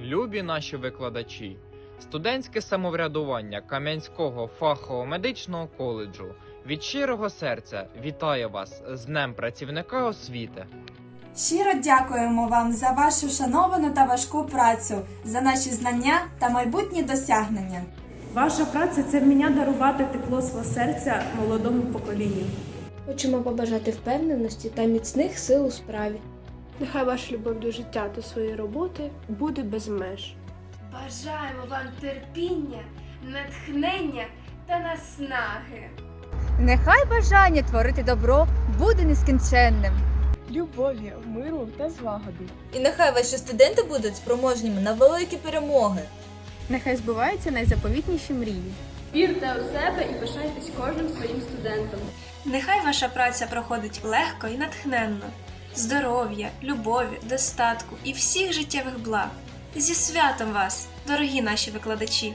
Любі наші викладачі, студентське самоврядування Кам'янського фахового медичного коледжу від щирого серця вітає вас з Днем працівника освіти. Щиро дякуємо вам за вашу шановану та важку працю, за наші знання та майбутні досягнення. Ваша праця це вміння дарувати тепло свого серця молодому поколінню. Хочемо побажати впевненості та міцних сил у справі. Нехай ваша любов до життя та своєї роботи буде без меж. Бажаємо вам терпіння, натхнення та наснаги. Нехай бажання творити добро буде нескінченним. Любові, миру та злагоди. І нехай ваші студенти будуть спроможніми на великі перемоги. Нехай збуваються найзаповітніші мрії. Вірте у себе і пишайтесь кожним своїм студентом. Нехай ваша праця проходить легко і натхненно, здоров'я, любові, достатку і всіх життєвих благ. Зі святом вас, дорогі наші викладачі!